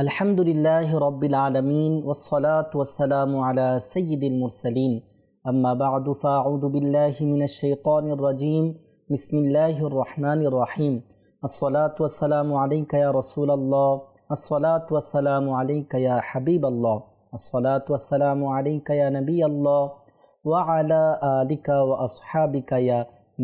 الحمد لله رب العالمين والصلاة والسلام على سيد المرسلين أما بعد فأعوذ بالله من الشيطان الرجيم بسم الله الرحمن الرحيم الصلاة والسلام عليك يا رسول الله الصلاة والسلام عليك يا حبيب الله الصلاة والسلام عليك يا نبي الله وعلى آلك وأصحابك يا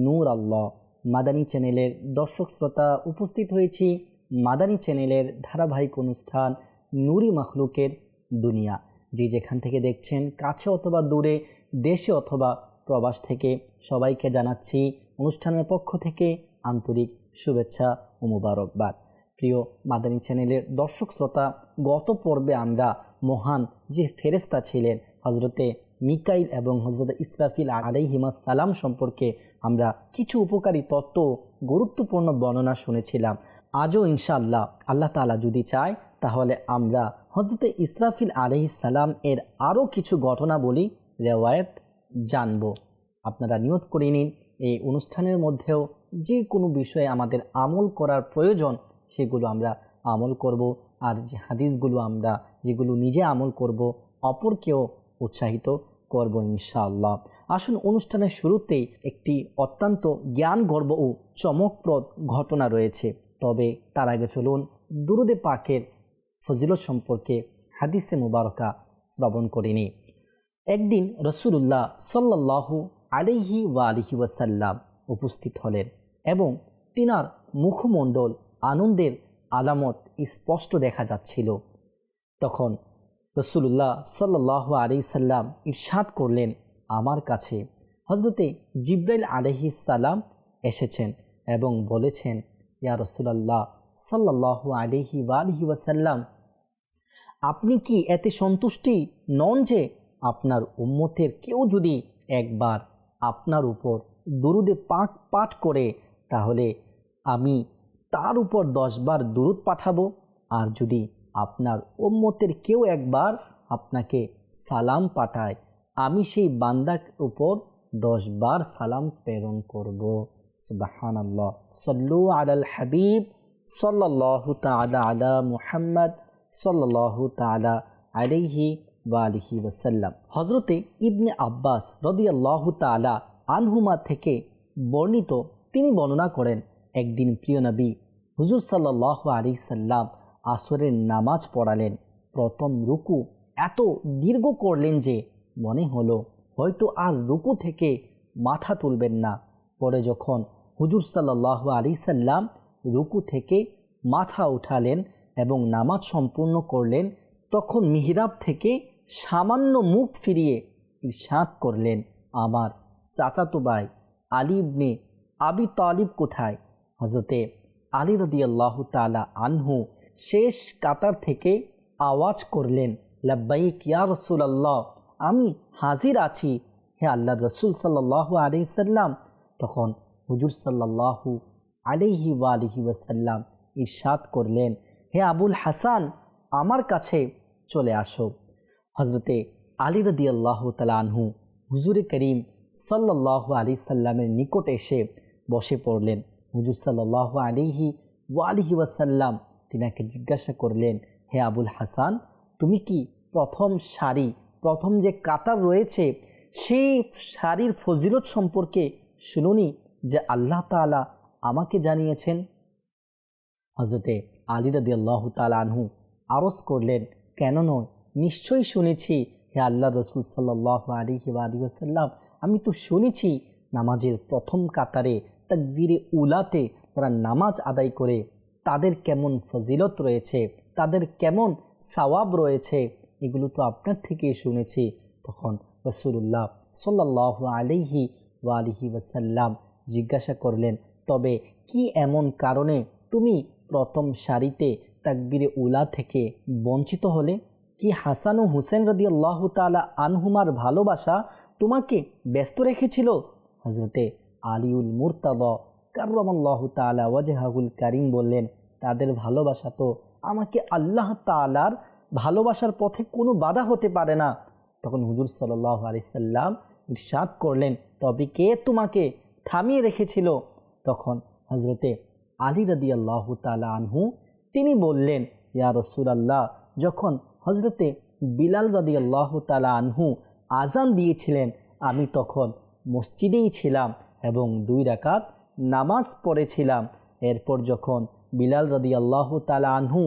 নূর আল্লাহ মাদানী চ্যানেলের দর্শক শ্রোতা উপস্থিত হয়েছি মাদানী চ্যানেলের ধারাবাহিক অনুষ্ঠান নুরি মখলুকের দুনিয়া। যে যেখান থেকে দেখছেন, কাছে অথবা দূরে, দেশে অথবা প্রবাস থেকে সবাইকে জানাচ্ছি অনুষ্ঠানের পক্ষ থেকে আন্তরিক শুভেচ্ছা ও মুবারকবাদ। প্রিয় মাদানী চ্যানেলের দর্শক শ্রোতা, গত পর্বে আমরা মহান যে ফেরেস্তা ছিলেন হজরতে মিকাইল এবং হজরত ইসরাফিল আলাইহিমা সালাম সম্পর্কে আমরা কিছু উপকারী তত্ত্ব গুরুত্বপূর্ণ বর্ণনা শুনেছিলাম। আজও ইনশাল্লাহ আল্লাহ তালা যদি চায়, তাহলে আমরা হজরত ইসরাফিল সালাম এর আরও কিছু ঘটনা বলি রেওয়ায়ত জানব। আপনারা নিয়ত করে নিন, এই অনুষ্ঠানের মধ্যেও যে কোনো বিষয়ে আমাদের আমল করার প্রয়োজন, সেগুলো আমরা আমল করব, আর যে হাদিসগুলো আমরা, যেগুলো নিজে আমল করব, অপরকেও উৎসাহিত করব ইনশাআল্লাহ। আসুন অনুষ্ঠানের শুরুতেই একটি অত্যন্ত জ্ঞান গর্ব ও চমকপ্রদ ঘটনা রয়েছে। তবে তার আগে চলুন দুরুদে পাকের ফজিলত সম্পর্কে হাদিসে মুবারকা শ্রবণ করিনি। একদিন রসুল্লাহ সাল্লাহ আলিহি ওয়া আলিহি ওয়াসাল্লাম উপস্থিত হলেন এবং তিনার মুখমণ্ডল আনন্দের আলামত স্পষ্ট দেখা যাচ্ছিল। তখন রসুল্লাহ সাল্লাহ আলি সাল্লাম ইরশাদ করলেন, আমার কাছে হজরতে জিব্রাইল আলহি এসেছেন এবং বলেছেন ইয়া রসুলাল্লাহ সাল্লাহ আলহি আলহি ওয়াসাল্লাম, আপনি কি এতে সন্তুষ্টি নন যে আপনার উম্মতের কেউ যদি একবার আপনার উপর দুরুদে পাক পাঠ করে, তাহলে আমি তার উপর দশবার দুরুদ পাঠাবো। আর যদি আপনার উম্মতের কেউ একবার আপনাকে সালাম পাঠায়, আমি সেই বান্দার উপর দশবার সালাম প্রেরণ করব। আল্লাহ সল্লু হাবিব সাল্লাহ তালা আলা ওসাল্লাম হজরতে ইবনে আব্বাস রদি আল্লাহ তালা আনহুমা থেকে বর্ণিত তিনি বর্ণনা করেন, একদিন প্রিয় নবী হুজুর সাল্লাহ আলি সাল্লাম আসরের নামাজ পড়ালেন। প্রথম রুকু এত দীর্ঘ করলেন যে মনে হলো, হয়তো আর রুকু থেকে মাথা তুলবেন না। পরে যখন হুজুর সাল্লাহ আলি সাল্লাম রুকু থেকে মাথা উঠালেন এবং নামাজ সম্পূর্ণ করলেন, তখন মিহিরাব থেকে সামান্য মুখ ফিরিয়ে ইরশাদ করলেন আমার চাচাতো ভাই আলিবনে আবি তালিব কোথায়? হজরতে আলী রদি আল্লাহ তালা আনহু শেষ কাতার থেকে আওয়াজ করলেন, লাব্বাইক ইয়া রসুল আল্লাহ আমি হাজির আছি। হে আল্লাহ রসুল সাল্লাহ আলি সাল্লাম তখন হুজুর সাল্লাহু আলিহি ওয়া আলিহি ওয়াসাল্লাম ইরশাদ করলেন, হে আবুল হাসান, আমার কাছে চলে আসো। হজরতে আলী রদি আল্লাহ তালা আনহু হুজুরে করিম সাল্লাহ আলি সাল্লামের নিকট এসে বসে পড়লেন। হুজুর সাল্লাহ আলিহি ওয়া আলিহি ওয়াসাল্লাম তিনাকে জিজ্ঞাসা করলেন, হে আবুল হাসান, তুমি কি প্রথম সারি প্রথম যে কাতার রয়েছে, সেই শাড়ির ফজিলত সম্পর্কে শুনুনি যে আল্লাহ তালা আমাকে জানিয়েছেন। হজরতে আলী রাদি আল্লাহ তালানহু আরস করলেন, কেন নয়? নিশ্চয়ই শুনেছি, হে আল্লাহ রসুল সাল্লাহ আলী আলী আসাল্লাম আমি তো শুনেছি নামাজের প্রথম কাতারে তাকবীরে উলাতে তারা নামাজ আদায় করে। তাদের কেমন ফজিলত রয়েছে? তাদের কেমন সওয়াব রয়েছে? এগুলো তো আপনার থেকেই শুনেছি। তখন রসুল্লাহ সাল্লাহ আলিহি আলিহি ওয়াসাল্লাম জিজ্ঞাসা করলেন, তবে কি এমন কারণে তুমি প্রথম সারিতে তাকবিরে উলা থেকে বঞ্চিত হলে? কি হাসান হুসেন রদি আল্লাহ তালা আনহুমার ভালোবাসা তোমাকে ব্যস্ত রেখেছিল? হজরতে আলিউল মুরতাদ কার্রমাল্লাহ তালা ওয়াজহাহুল কারিম বললেন, তাদের ভালোবাসা তো আমাকে আল্লাহ তালার ভালোবাসার পথে কোনো বাধা হতে পারে না। তখন হুজুর সাল্লাহ আলিয়াল্লাম ইরশাদ করলেন, তবে কে তোমাকে থামিয়ে রেখেছিল? তখন হজরতে আলী রদি আল্লাহ তালা আনহু তিনি বললেন, ইয়া রসুলাল্লাহ, যখন হজরতে বিলাল রদি আল্লাহ তালা আনহু আজান দিয়েছিলেন, আমি তখন মসজিদেই ছিলাম এবং দুই রাকাত নামাজ পড়েছিলাম। এরপর যখন বিলাল রদি আল্লাহ তালা আনহু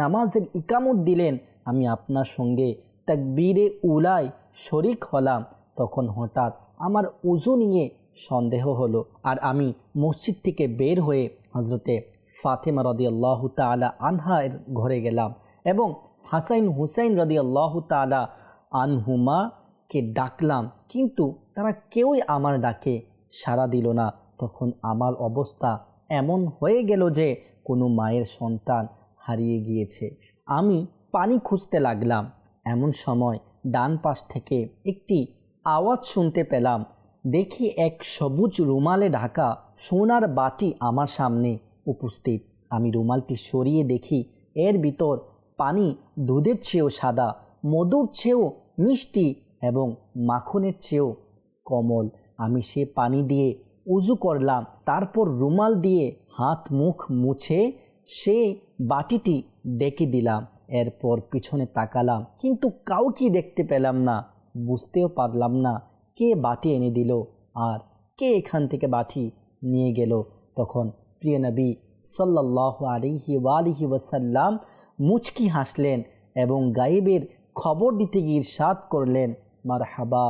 নামাজের ইকামত দিলেন, আমি আপনার সঙ্গে তাকবীরে উলায় শরিক হলাম। তখন হঠাৎ আমার উজু নিয়ে সন্দেহ হলো আর আমি মসজিদ থেকে বের হয়ে হজরতে ফাতেমা রদি আল্লাহ তালা আনহার ঘরে গেলাম এবং হাসাইন হুসাইন রদি আল্লাহ তালা আনহুমাকে ডাকলাম, কিন্তু তারা কেউই আমার ডাকে সাড়া দিল না। তখন আমার অবস্থা এমন হয়ে গেল যে কোনো মায়ের সন্তান হারিয়ে গিয়েছে। আমি পানি খুঁজতে লাগলাম। এমন সময় ডান পাশ থেকে একটি আওয়াজ শুনতে পেলাম, দেখি এক সবুজ রুমালে ঢাকা সোনার বাটি আমার সামনে উপস্থিত। আমি রুমালটি সরিয়ে দেখি, এর ভিতর পানি, দুধের চেয়েও সাদা, মধুর চেয়েও মিষ্টি এবং মাখনের চেয়েও কমল। আমি সে পানি দিয়ে উজু করলাম, তারপর রুমাল দিয়ে হাত মুখ মুছে সে বাটিটি ডেকে দিলাম। এরপর পিছনে তাকালাম, কিন্তু কাউকে দেখতে পেলাম না। বুঝতেও পারলাম না কে বাটি এনে দিল আর কে এখান থেকে বাটি নিয়ে গেল। তখন প্রিয় নবী সাল্লাহ আলিহি ওয়ালিহি ওয়াসাল্লাম মুচকি হাসলেন এবং গায়েবের খবর দিতে গিয়ে ইরশাদ করলেন মার হাবা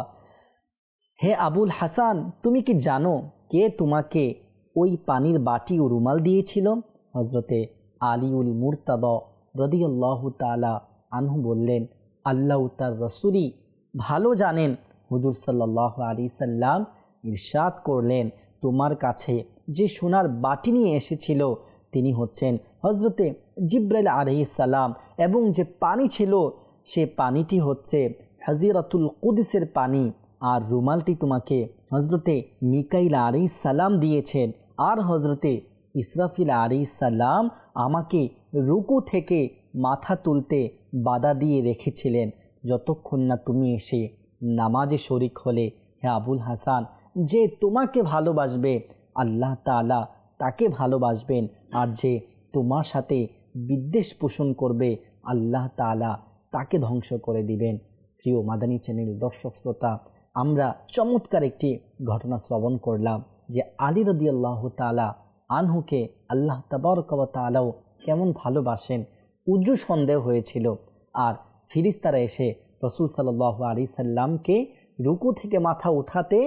হে আবুল হাসান, তুমি কি জানো কে তোমাকে ওই পানির বাটি ও রুমাল দিয়েছিল? হজরতে আলিউল মুরতাদ রদিয়াল্লাহ তালা আনহু বললেন, আল্লাহ তার রসুরি ভালো জানেন, হুজুর সাল্লাহ আলি সাল্লাম ইরশাদ করলেন। তোমার কাছে যে সোনার বাটি নিয়ে এসেছিল, তিনি হচ্ছেন হজরতে জিব্রাইল আলহি সালাম এবং যে পানি ছিল, সে পানিটি হচ্ছে হাজিরাতুল কুদিসের পানি। আর রুমালটি তোমাকে হজরতে মিকাইল সালাম দিয়েছেন। আর হজরতে ইসরাফিল সালাম আমাকে রুকু থেকে মাথা তুলতে বাধা দিয়ে রেখেছিলেন। যতক্ষণ না তুমি এসে নামাজে শরিক হলে, হে আবুল হাসান, যে তোমাকে ভালোবাসবে, আল্লাহ তালা তাকে ভালোবাসবেন। আর যে তোমার সাথে বিদ্বেষ পোষণ করবে, আল্লাহ তালা তাকে ধ্বংস করে দিবেন। প্রিয় মাদানী চ্যানেল দর্শক শ্রোতা, আমরা চমৎকার একটি ঘটনা শ্রবণ করলাম যে আলী রদি আল্লাহ তালা আনহুকে আল্লাহ তাবরকব তালাও কেমন ভালোবাসেন উজ্জু সন্দেহ হয়েছিল। আর ফিরিস্তারা এসে রসুল সাল্লাহ আলী সাল্লামকে রুকু থেকে মাথা উঠাতে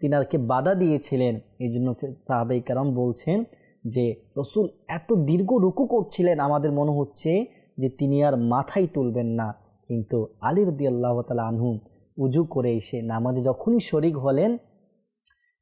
তিনারকে বাধা দিয়েছিলেন। এই জন্য সাহাবাই কারাম বলছেন যে, রসুল এত দীর্ঘ রুকু করছিলেন, আমাদের মনে হচ্ছে যে তিনি আর মাথাই তুলবেন না। কিন্তু আলী রদি আল্লাহ তালা আনহু উজু করে এসে নামাজে যখনই শরিক হলেন,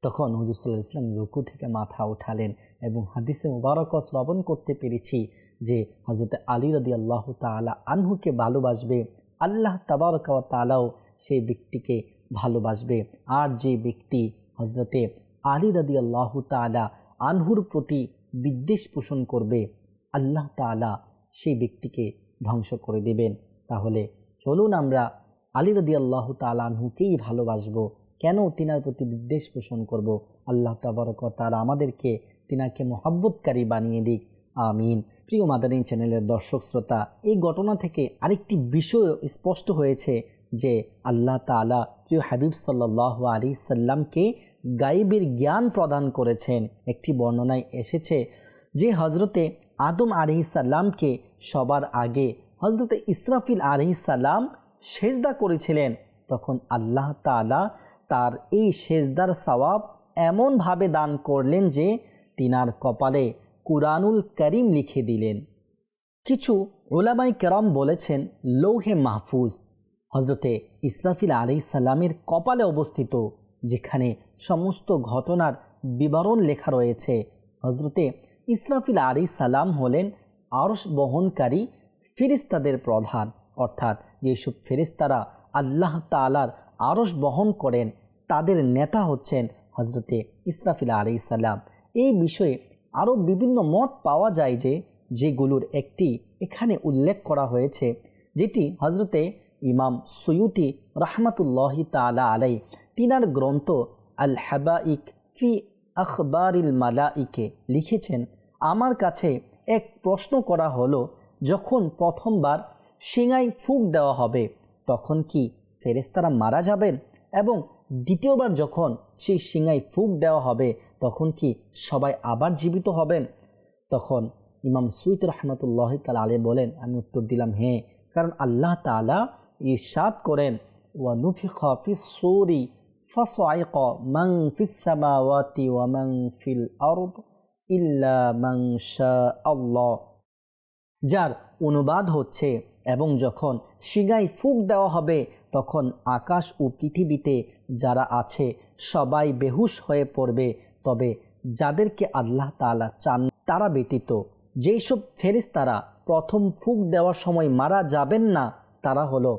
তখন হুজুর সাল্লাহ ইসলাম রুকু থেকে মাথা উঠালেন এবং হাদিসে মুবারক শ্রবণ করতে পেরেছি। যে হজরত আলী রদি আল্লাহ তালা আনহুকে ভালোবাসবে, আল্লাহ তাবারক তালাও সেই ব্যক্তিকে ভালোবাসবে। আর যে ব্যক্তি হজরতে আলী রদি আল্লাহ তালা আনহুর প্রতি বিদ্বেষ পোষণ করবে, আল্লাহ তালা সেই ব্যক্তিকে ধ্বংস করে দেবেন। তাহলে চলুন আমরা আলী রদি আল্লাহ তালাহুকেই ভালোবাসবো। কেন তিনার প্রতি বিদ্বেষ পোষণ করব? আল্লাহ তাবারক আমাদেরকে তিনাকে মোহাব্বতকারী বানিয়ে দিক। আমিন। প্রিয় মাদারিন চ্যানেলের দর্শক শ্রোতা, এই ঘটনা থেকে আরেকটি বিষয় স্পষ্ট হয়েছে যে আল্লাহ তালা প্রিয় হাবিব সাল্লাহ আলী সাল্লামকে গাইবের জ্ঞান প্রদান করেছেন। একটি বর্ণনায় এসেছে যে হজরতে আদম আলি সাল্লামকে সবার আগে হজরতে ইসরাফিল আলি সাল্লাম সেজদা করেছিলেন। তখন আল্লাহ তালা তার এই সেজদার সওয়াব এমনভাবে দান করলেন যে তিনার কপালে কুরআনুল করিম লিখে দিলেন। কিছু ওলামাই কেরম বলেছেন, লৌহে মাহফুজ হজরতে ইসরাফিল আলি সাল্লামের কপালে অবস্থিত, যেখানে সমস্ত ঘটনার বিবরণ লেখা রয়েছে। হজরতে ইসরাফিল আলী সালাম হলেন আরস বহনকারী ফিরিস্তাদের প্রধান। অর্থাৎ যেসব ফেরিস্তারা আল্লাহ তালার আরস বহন করেন, তাদের নেতা হচ্ছেন হজরতে ইসরাফিল আলী সাল্লাম এই বিষয়ে আরও বিভিন্ন মত পাওয়া যায় যে যেগুলোর একটি এখানে উল্লেখ করা হয়েছে, যেটি হজরতে ইমাম সৈয়ুতি রহমতুল্লাহি তালা আলাই, তিনার গ্রন্থ আল হাবাইক ফি আখবারিল মালাইকে লিখেছেন। আমার কাছে এক প্রশ্ন করা হলো, যখন প্রথমবার সিঙায় ফুক দেওয়া হবে, তখন কি ফেরেস্তারা মারা যাবেন? এবং দ্বিতীয়বার যখন সেই সিঙায় ফুক দেওয়া হবে তখন কি সবাই আবার জীবিত হবেন? তখন ইমাম সুইত রহমতুল্লাহ তাল আলে বলেন, আমি উত্তর দিলাম হ্যাঁ কারণ আল্লাহ তালা ইসাদ করেন ওয়ানুফি ওয়া মাং ফিল আরদ ইল্লা মাং যার অনুবাদ হচ্ছে, এবং যখন শিঙায় ফুক দেওয়া হবে, তখন আকাশ ও পৃথিবীতে যারা আছে, সবাই বেহুশ হয়ে পড়বে। তবে যাদেরকে আল্লাহ তাআলা চান, তারা ব্যতীত যেসব ফেরেশতারা প্রথম ফুক দেওয়ার সময় মারা যাবেন না, তারা হলো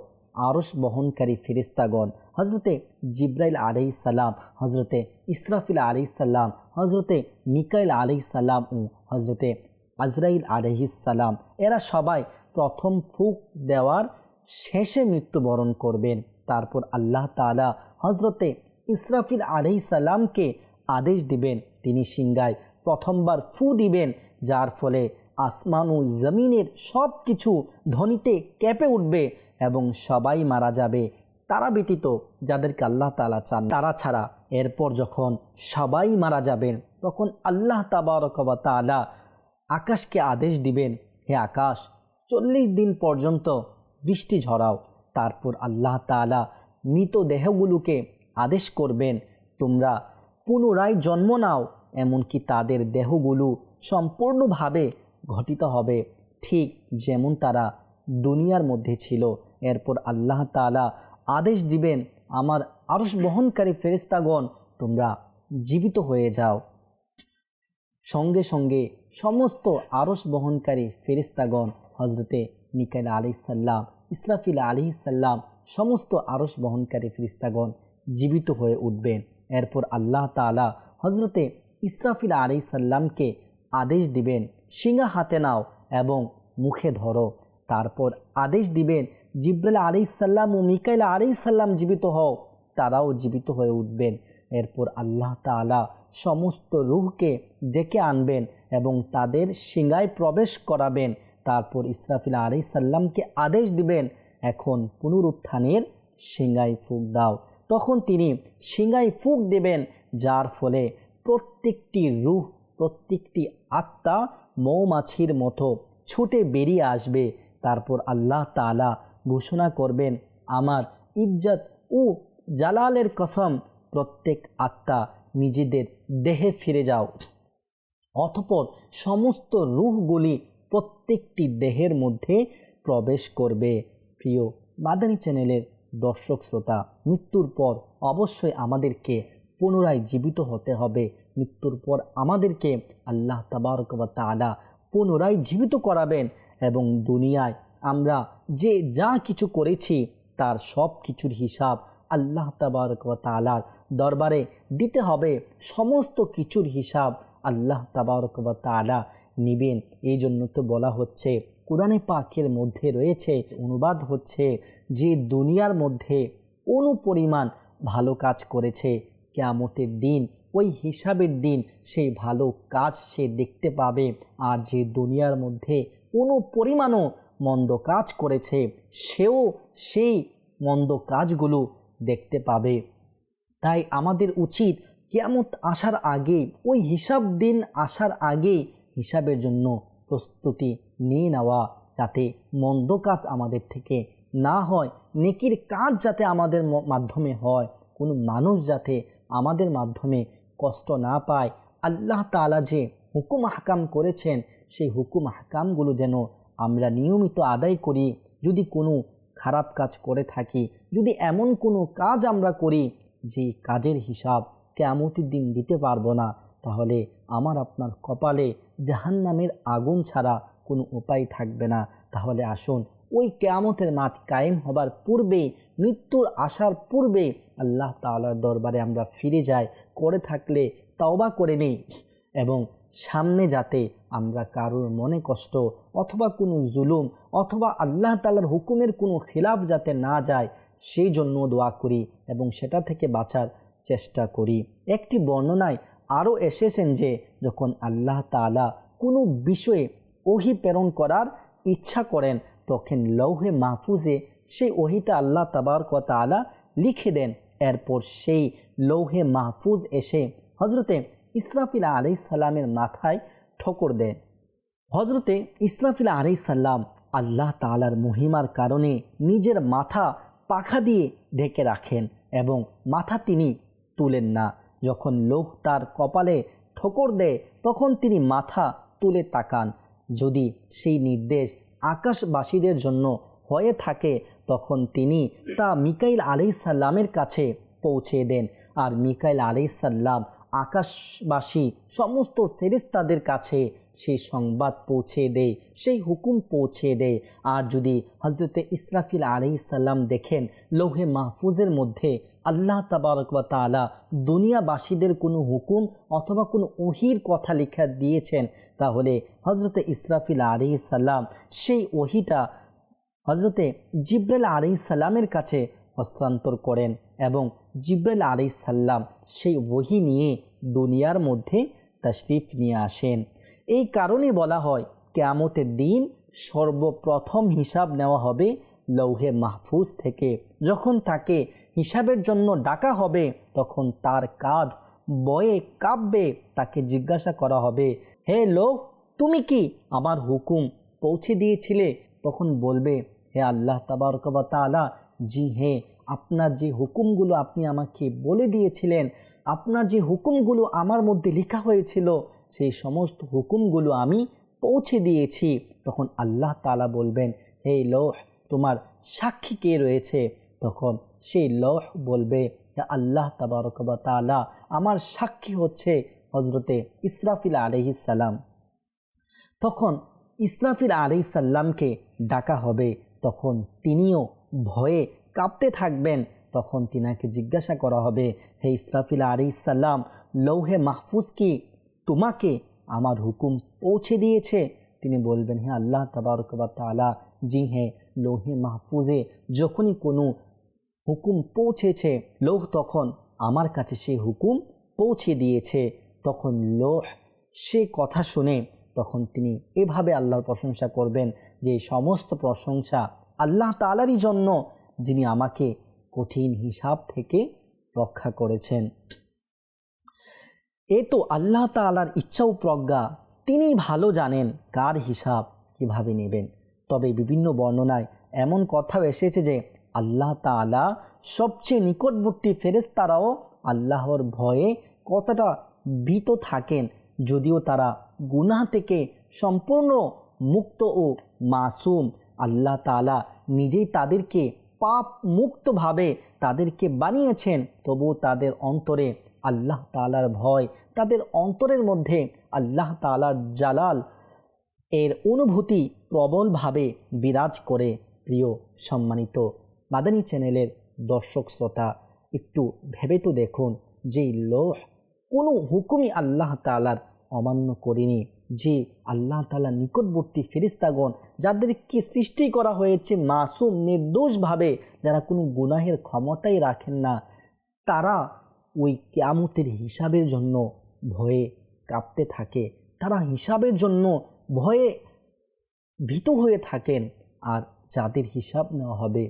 আরস বহনকারী ফেরিস্তাগণ হজরতে জিব্রাইল আলাই সাল্লাম হজরতে ইসরাফিল আলাই সাল্লাম হজরতে মিকাইল আলাই সাল্লাম ও হজরতে আজরাইল আলহিসাল্লাম এরা সবাই প্রথম ফুক দেওয়ার শেষে মৃত্যুবরণ করবেন। তারপর আল্লাহ তালা হজরতে ইসরাফিল আলহি সাল্লামকে আদেশ দিবেন। তিনি সিংগায় প্রথমবার ফু দিবেন, যার ফলে আসমান ও জমিনের সব কিছু ধ্বনিতে কেঁপে উঠবে এবং সবাই মারা যাবে। তারা ব্যতীত যাদেরকে আল্লাহ তালা চান, তারা ছাড়া এরপর যখন সবাই মারা যাবেন, তখন আল্লাহ তাবারকবা তালা আকাশকে আদেশ দিবেন, হে আকাশ, চল্লিশ দিন পর্যন্ত বৃষ্টি ঝরাও। তারপর আল্লাহ তালা মৃতদেহগুলোকে আদেশ করবেন, তোমরা পুনরায় জন্ম নাও, এমনকি তাদের দেহগুলো সম্পূর্ণভাবে ঘটিত হবে। ঠিক যেমন তারা দুনিয়ার মধ্যে ছিল। এরপর আল্লাহ তালা আদেশ দিবেন, আমার আরস বহনকারী ফেরিস্তাগণ তোমরা জীবিত হয়ে যাও। সঙ্গে সঙ্গে সমস্ত আরস বহনকারী ফেরিস্তাগণ হজরতে মিকাইল আলি সাল্লাম ইসরাফিল আলি সাল্লাম সমস্ত আরস বহনকারী ফেরিস্তাগণ জীবিত হয়ে উঠবেন। এরপর আল্লাহ তালা হজরতে ইসরাফিল আলি সাল্লামকে আদেশ দিবেন সিংহা হাতে নাও এবং মুখে ধরো। তারপর আদেশ দিবেন জিব্রাল আলি সাল্লাম ও মিকাইল আলি সাল্লাম জীবিত হও, তারাও জীবিত হয়ে উঠবেন। এরপর আল্লাহ তালা সমস্ত রুহকে ডেকে আনবেন এবং তাদের সিঙ্গায় প্রবেশ করাবেন। তারপর ইসরাফিল আলি সাল্লামকে আদেশ দিবেন, এখন পুনরুত্থানের সিঙ্গাই ফুক দাও। তখন তিনি সিঙ্গাই ফুক দেবেন, যার ফলে প্রত্যেকটি রুহ, প্রত্যেকটি আত্মা মৌমাছির মতো ছুটে বেরিয়ে আসবে। তারপর আল্লাহ তালা ঘোষণা করবেন, আমার ইজ্জত ও জালালের কসম, প্রত্যেক আত্মা নিজেদের দেহে ফিরে যাও। অথপর সমস্ত রুহগুলি প্রত্যেকটি দেহের মধ্যে প্রবেশ করবে। প্রিয় মাদানী চ্যানেলের দর্শক শ্রোতা, মৃত্যুর পর অবশ্যই আমাদেরকে পুনরায় জীবিত হতে হবে। মৃত্যুর পর আমাদেরকে আল্লাহ তাবারকবা তালা পুনরায় জীবিত করাবেন এবং দুনিয়ায় আমরা যে যা কিছু করেছি তার সব কিছুর হিসাব আল্লাহ তাবারক তালার দরবারে দিতে হবে। সমস্ত কিছুর হিসাব আল্লাহ তাবারক তালা নিবেন। এই জন্য তো বলা হচ্ছে কোরআনে পাকের মধ্যে রয়েছে, অনুবাদ হচ্ছে যে দুনিয়ার মধ্যে কোনো পরিমাণ ভালো কাজ করেছে। কেয়ামতের দিন, ওই হিসাবের দিন সেই ভালো কাজ সে দেখতে পাবে। আর যে দুনিয়ার মধ্যে কোনো পরিমাণও মন্দ কাজ করেছে, সেও সেই মন্দ কাজগুলো দেখতে পাবে। তাই আমাদের উচিত কেয়ামত আসার আগে, ওই হিসাব দিন আসার আগে হিসাবের জন্য প্রস্তুতি নিয়ে নেওয়া যাতে মন্দ কাজ আমাদের থেকে না হয়, নেকির কাজ যাতে আমাদের মাধ্যমে হয়, কোনো মানুষ যাতে আমাদের মাধ্যমে কষ্ট না পায়। আল্লাহ তালা যে হুকুম হাকাম করেছেন, সেই হুকুম হাকামগুলো যেন আমরা নিয়মিত আদায় করি। যদি কোনো খারাপ কাজ করে থাকি, যদি এমন কোনো কাজ আমরা করি, যে কাজের হিসাব কেমতির দিন দিতে পারব না, তাহলে আমার আপনার কপালে জাহান্নামের আগুন ছাড়া কোনো উপায় থাকবে না। তাহলে আসুন, ওই কেয়ামতের মাঠ কায়েম হবার পূর্বে, মৃত্যুর আসার পূর্বে আল্লাহ তালার দরবারে আমরা ফিরে যাই, করে থাকলে তাওবা করে নেই এবং সামনে যাতে আমরা কারোর মনে কষ্ট অথবা কোনো জুলুম অথবা আল্লাহ তালার হুকুমের কোনো খিলাফ যাতে না যায়, সেই জন্য দোয়া করি এবং সেটা থেকে বাঁচার চেষ্টা করি। একটি বর্ণনায় আরও এসেছেন যে, যখন আল্লাহ তালা কোনো বিষয়ে ওহি প্রেরণ করার ইচ্ছা করেন। তখন লৌহে মাহফুজে সেই ওহিটা আল্লাহ তাবার তালা লিখে দেন। এরপর সেই লৌহে মাহফুজ এসে হজরতে ইসরাফিল আলি সাল্লামের মাথায় ঠোকর দেন হজরতে ইসরাফিল আলি সাল্লাম আল্লাহ তালার মহিমার কারণে নিজের মাথা পাখা দিয়ে ঢেকে রাখেন এবং মাথা তিনি তুলেন না। যখন লোহ তার কপালে ঠোকর দেয়, তখন তিনি মাথা তুলে তাকান। যদি সেই নির্দেশ আকাশবাসীদের জন্য হয়ে থাকে, তখন তিনি তা মিকাইল আলি সাল্লামের কাছে পৌঁছে দেন। আর মিকাইল আলি সাল্লাম আকাশবাসী সমস্ত ফেরিস্তাদের কাছে সেই সংবাদ পৌঁছে দেয়, সেই হুকুম পৌঁছে দেয়। আর যদি হজরতে ইসরাফিল আলি সাল্লাম দেখেন, লৌহে মাহফুজের মধ্যে আল্লাহ তাবারক বা তালা দুনিয়াবাসীদের কোনো হুকুম অথবা কোনো ওহির কথা লেখা দিয়েছেন, তাহলে হজরতে ইসরাফিল আলি সাল্লাম সেই ওহিটা হজরতে জিব্রাইল আলি সাল্লামের কাছে হস্তান্তর করেন এবং জিব্রাইল আলি সাল্লাম সেই ওহি নিয়ে দুনিয়ার মধ্যে তশরিফ নিয়ে আসেন। এই কারণে বলা হয়, কেয়ামতের দিন সর্বপ্রথম হিসাব নেওয়া হবে লৌহে মাহফুজ থেকে। যখন তাকে হিসাবের জন্য ডাকা হবে, তখন তার কাঁধ বয়ে কাঁপবে, তাকে জিজ্ঞাসা করা হবে, হে লোহ তুমি কি আমার হুকুম পৌঁছে দিয়েছিলে? তখন বলবে, হে আল্লাহ তাবারকবা তালা জি হে আপনার যে হুকুমগুলো আপনি আমাকে বলে দিয়েছিলেন, আপনার যে হুকুমগুলো আমার মধ্যে লেখা হয়েছিল, সেই সমস্ত হুকুমগুলো আমি পৌঁছে দিয়েছি। তখন আল্লাহ তালা বলবেন, হে লৌহ তোমার সাক্ষী কে রয়েছে? তখন সেই লৌহ বলবে আল্লাহ তালা আমার সাক্ষী হচ্ছে হজরতে ইসরাফিল আলহিসাল্লাম তখন ইসরাফিল আলহিসাল্লামকে ডাকা হবে। তখন তিনিও ভয়ে কাঁপতে থাকবেন। তখন তিনাকে জিজ্ঞাসা করা হবে, হে ইসরাফিল আলহিসাল্লাম লৌহে মাহফুজ কি তোমাকে আমার হুকুম পৌঁছে দিয়েছে? তিনি বলবেন, হে আল্লাহ তবরকবা তালা জি হ্যাঁ লৌহে মাহফুজে যখনই কোনো হুকুম পৌঁছেছে। লৌহ তখন আমার কাছে সে হুকুম পৌঁছে দিয়েছে। তখন লোহ সে কথা শুনে তখন তিনি এভাবে আল্লাহর প্রশংসা করবেন যে সমস্ত প্রশংসা আল্লাহ তালারই জন্য যিনি আমাকে কঠিন হিসাব থেকে রক্ষা করেছেন। এ তো আল্লাহ তালার ইচ্ছা ও প্রজ্ঞা। তিনি ভালো জানেন কার হিসাব কীভাবে নেবেন। তবে বিভিন্ন বর্ণনায় এমন কথাও এসেছে যে আল্লাহ তালা সবচেয়ে নিকটবর্তী ফেরেস্তারাও আল্লাহর ভয়ে কতটা ভীত থাকেন, যদিও তারা গুনাহ থেকে সম্পূর্ণ মুক্ত ও মাসুম। আল্লাহ তালা নিজেই তাদেরকে পাপ মুক্তভাবে তাদেরকে বানিয়েছেন তবু তাদের অন্তরে আল্লাহ তালার ভয়, তাদের অন্তরের মধ্যে আল্লাহ তালার জালাল এর অনুভূতি প্রবলভাবে বিরাজ করে। প্রিয়, সম্মানিত মাদানী চ্যানেলের দর্শক শ্রোতা, একটু ভেবে তো দেখুন যে লোহ কোনো হুকুমই আল্লাহ তালার অমান্য করিনি, যে আল্লাহ তালা নিকটবর্তী ফেরিস্তাগণ যাদেরকে সৃষ্টি করা হয়েছে মাসুম, নির্দোষভাবে, যারা কোনো গুনাহের ক্ষমতাই রাখেন না, তারা ওই কেয়ামতের হিসাবের জন্য ভয়ে কাঁপতে থাকে। তারা হিসাবের জন্য ভয়ে ভীত হয়ে থাকেন। আর যাদের হিসাব নেওয়া হবে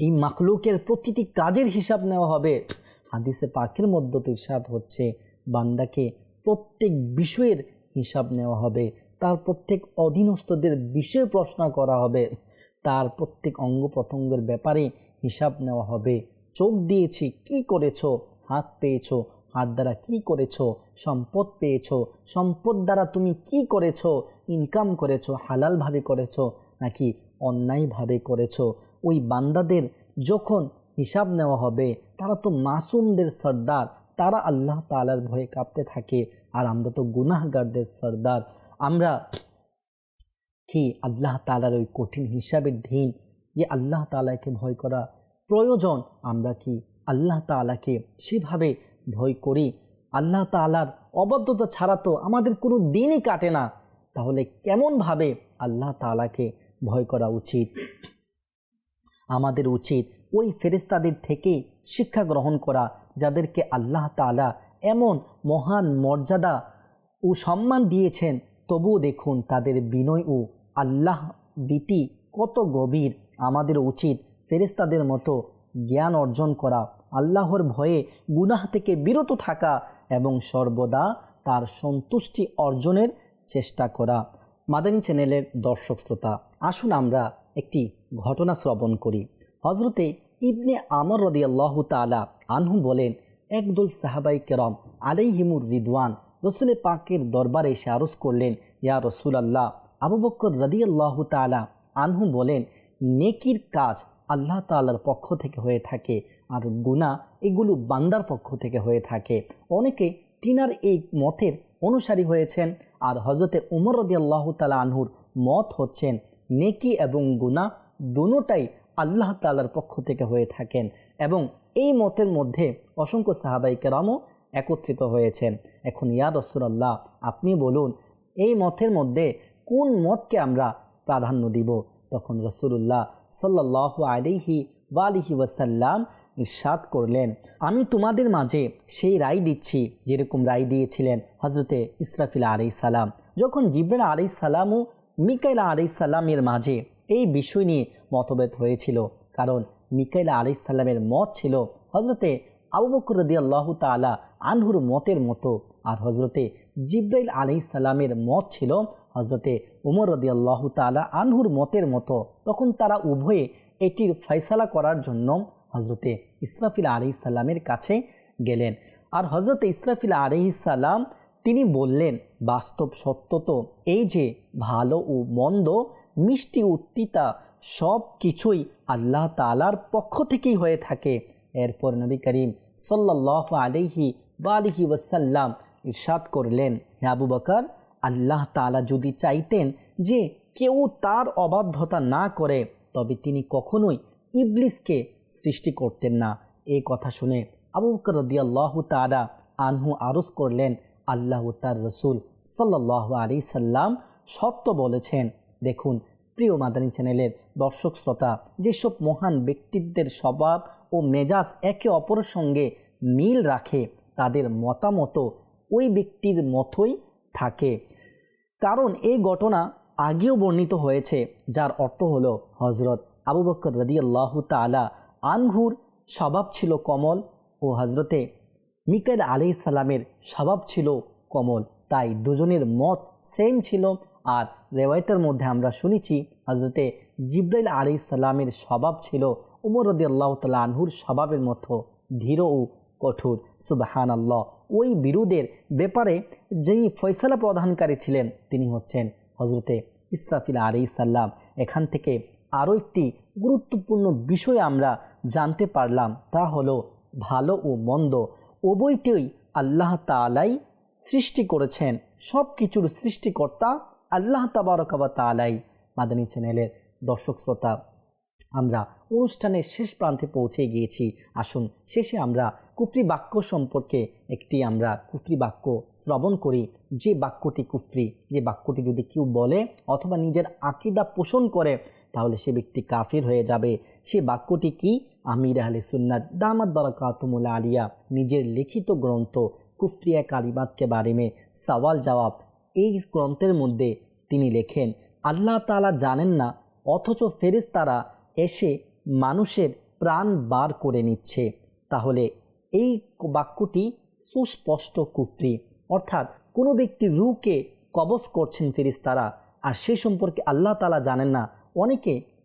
এই মাকলুকের প্রতিটি কাজের হিসাব নেওয়া হবে। হাদিসে পাখির মধ্য ইরশাদ হচ্ছে, বান্দাকে প্রত্যেক বিষয়ের হিসাব নেওয়া হবে। তার প্রত্যেক অধীনস্থদের বিষয়ে প্রশ্ন করা হবে। তার প্রত্যেক অঙ্গ প্রত্যঙ্গের ব্যাপারে হিসাব নেওয়া হবে। চোখ দিয়েছি, কি করেছ? হাত পেয়েছ? হাত দ্বারা কি করেছ? সম্পদ পেয়েছ? সম্পদ দ্বারা তুমি কি করেছ? ইনকাম করেছ? হালালভাবে করেছ? নাকি অন্যায়ভাবে করেছ? ওই বান্দাদের যখন হিসাব নেওয়া হবে, তারা তো মাসুমদের সর্দার। তারা আল্লাহ তালার ভয়ে কাঁপতে থাকে আর আমরা তো গুনাহগারদের সর্দার। আমরা কি আল্লাহ তালার ওই কঠিন হিসাবের দিন যে আল্লাহ তালাকে ভয় করা প্রয়োজন, আমরা কি আল্লাহ তালাকে সেভাবে ভয় করি? আল্লাহ তালার অবদ্ধতা ছাড়া তো আমাদের কোনো দিনই কাটে না। তাহলে কেমনভাবে আল্লাহ তালাকে ভয় করা উচিত? আমাদের উচিত ওই ফেরিস্তাদের থেকে শিক্ষা গ্রহণ করা, যাদেরকে আল্লাহ তালা এমন মহান মর্যাদা ও সম্মান দিয়েছেন। তবুও দেখুন, তাদের বিনয় ও আল্লাহ ভীতি কত গভীর। আমাদের উচিত ফেরেস্তাদের মতো জ্ঞান অর্জন করা, আল্লাহর ভয়ে গুনাহ থেকে বিরত থাকা এবং সর্বদা তার সন্তুষ্টি অর্জনের চেষ্টা করা। মাদানী চ্যানেলের দর্শক শ্রোতা, আসুন আমরা একটি ঘটনা শ্রবণ করি। হজরতে ইবনে আমর রদি আল্লাহ তালা আনহু বলেন, একদল সাহাবাই কেরম আলাইহিমুর রিদওয়ান রসুল পাকের দরবারে এসে আরজ করলেন, ইয়া রসুল আল্লাহ আবু বক্কর রদি আল্লাহ তালা আনহু বলেন, নেকির কাজ আল্লাহ তাল্লার পক্ষ থেকে হয়ে থাকে আর গুণা এগুলো বান্দার পক্ষ থেকে হয়ে থাকে। অনেকে তিনার এই মতের অনুসারী হয়েছেন আর হজরতে উমর রদি আল্লাহ তালা আনহুর মত হচ্ছেন নেকি এবং গুণা দুটাই আল্লাহ তালার পক্ষ থেকে হয়ে থাকেন এবং এই মতের মধ্যে অসংখ্য সাহাবাই কেরামও একত্রিত হয়েছেন। এখন ইয়া রসুল্লাহ আপনি বলুন, এই মতের মধ্যে কোন মতকে আমরা প্রাধান্য দিব? তখন রসুল্লাহ সাল্লাহ আলিহি ওয়ালিহি ওয়াসাল্লাম ইরশাদ করলেন, আমি তোমাদের মাঝে সেই রায় দিচ্ছি যেরকম রায় দিয়েছিলেন হজরতে ইসরাফিল আলি সালাম। যখন জিব্রাল আলি সালাম ও মিকাইলা আলি সাল্লামের মাঝে এই বিষয় নিয়ে মতভেদ হয়েছিল। কারণ মিকাইলা আলি সাল্লামের মত ছিল হজরতে আবু বকর রদি আল্লাহ তালা আনহুর মতের মতো। আর হজরতে জিব্রাইল আলি সাল্লামের মত ছিল হজরতে উমর রদি আল্লাহ তালা আনহুর মতের মতো। তখন তারা উভয়ে এটির ফয়সালা করার জন্য হজরতে ইসরাফিল আলি সাল্লামের কাছে গেলেন। আর হজরতে ইসরাফিল আলি সাল্লাম তিনি বললেন, বাস্তব সত্য তো এই যে ভালো ও মন্দ, মিষ্টি উত্তিতা সব কিছুই আল্লাহ তালার পক্ষ থেকেই হয়ে থাকে। এরপর নবী করিম সাল্লাহ আলিহি বা আলিহি ওয়াসাল্লাম ইরশাদ করলেন আবু বকর, আল্লাহ তালা যদি চাইতেন যে কেউ তার অবাধ্যতা না করে, তবে তিনি কখনোই ইবলিসকে সৃষ্টি করতেন না। এই কথা শুনে আবু বকর রদি আল্লাহ তালা আনহু আরজ করলেন আল্লাহ তার রসুল সাল্লাহ আলি সাল্লাম সত্য বলেছেন। দেখুন, প্রিয় মাদানী চ্যানেলের দর্শক শ্রোতা, যেসব মহান ব্যক্তিত্বের স্বভাব ও মেজাজ একে অপরের সঙ্গে মিল রাখে, তাদের মতামত ওই ব্যক্তির মতোই থাকে। কারণ এই ঘটনা আগেও বর্ণিত হয়েছে, যার অর্থ হল হজরত আবু বকর রদি আল্লাহ তালা আনহুর স্বভাব ছিল কমল ও হজরতে মিকাইল আলি সালামের স্বভাব ছিল কমল, তাই দুজনের মত সেম ছিল। আর রেওয়ায়তের মধ্যে আমরা শুনেছি হজরতে জিব্রাইল আলি সাল্লামের স্বভাব ছিল উমর রদি আল্লাহ তালা আনহুর স্বভাবের মতো ধীর ও কঠোর। সুবাহান আল্লাহ ওই বিরুদের ব্যাপারে যিনি ফয়সালা প্রদানকারী ছিলেন, তিনি হচ্ছেন হজরতে ইসরাফিল আলি সাল্লাম এখান থেকে আরও একটি গুরুত্বপূর্ণ বিষয় আমরা জানতে পারলাম, তা হলো ভালো ও মন্দ। উভয়টিই আল্লাহ তালাই সৃষ্টি করেছেন। সব কিছুর সৃষ্টিকর্তা আল্লাহ তাবারকাবা তালাই মাদানী চ্যানেলের দর্শক শ্রোতা, আমরা অনুষ্ঠানের শেষ প্রান্তে পৌঁছে গিয়েছি। আসুন, শেষে আমরা কুফরি বাক্য সম্পর্কে একটি আমরা কুফরি বাক্য শ্রবণ করি। যে বাক্যটি কুফরি, যে বাক্যটি যদি কেউ বলে অথবা নিজের আকিদা পোষণ করে তাহলে সে ব্যক্তি কাফির হয়ে যাবে। সে বাক্যটি কি? আমির আহলে সুন্নাত দামাদ বারাকাতুমুল আলিয়া, নিজের লিখিত গ্রন্থ কুফরিয়া কালিমাতকে বারে মে সওয়াল জবাব এই গ্রন্থের মধ্যে তিনি লেখেন, আল্লাহ তালা জানেন না, অথচ ফেরেশতারা এসে মানুষের প্রাণ বার করে নিচ্ছে। তাহলে এই বাক্যটি সুস্পষ্ট কুফরি, অর্থাৎ কোনো ব্যক্তি রুকে কবজ করছেন ফেরিস্তারা আর সে সম্পর্কে আল্লাহ তালা জানেন না অনেকে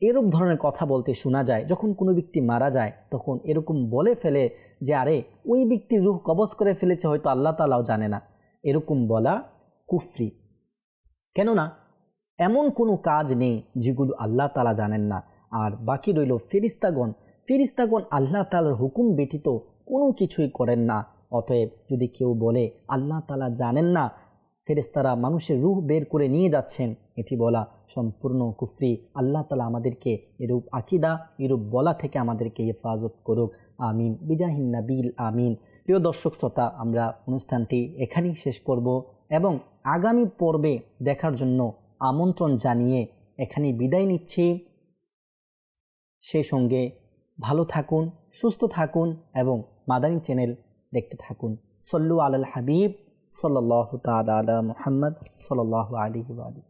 এরূপ ধরনের কথা বলতে শোনা যায়, যখন কোনো ব্যক্তি মারা যায়, তখন এরকম বলে ফেলে যে, আরে, ওই ব্যক্তি রুহ কবজ করে ফেলেছে, হয়তো আল্লাহ তালাও জানে না। এরকম বলা কুফরি। কেননা, এমন কোনো কাজ নেই যেগুলো আল্লাহ তালা জানেন না। আর বাকি রইল ফেরিস্তাগণ। ফেরিস্তাগণ আল্লাহ তালার হুকুম ব্যতীত কোনো কিছুই করেন না। অতএব যদি কেউ বলে, আল্লাহ তালা জানেন না ফেরেস্তারা মানুষের রুহ বের করে নিয়ে যাচ্ছেন। এটি বলা সম্পূর্ণ কুফরি। আল্লাহ তালা আমাদেরকে এরূপ আকিদা, এরূপ বলা থেকে আমাদেরকে হেফাজত করুক। আমিন। বিজাহিন নাবিল, আমিন। প্রিয় দর্শক শ্রোতা, আমরা অনুষ্ঠানটি এখানেই শেষ করব এবং আগামী পর্বে দেখার জন্য আমন্ত্রণ জানিয়ে এখানে বিদায় নিচ্ছি। সেই সঙ্গে ভালো থাকুন, সুস্থ থাকুন এবং মাদানী চ্যানেল দেখতে থাকুন। সল্লু আল হাবিব। সাল্লাহ তালা মোহাম্মদ সাল্লাহ আলী আলী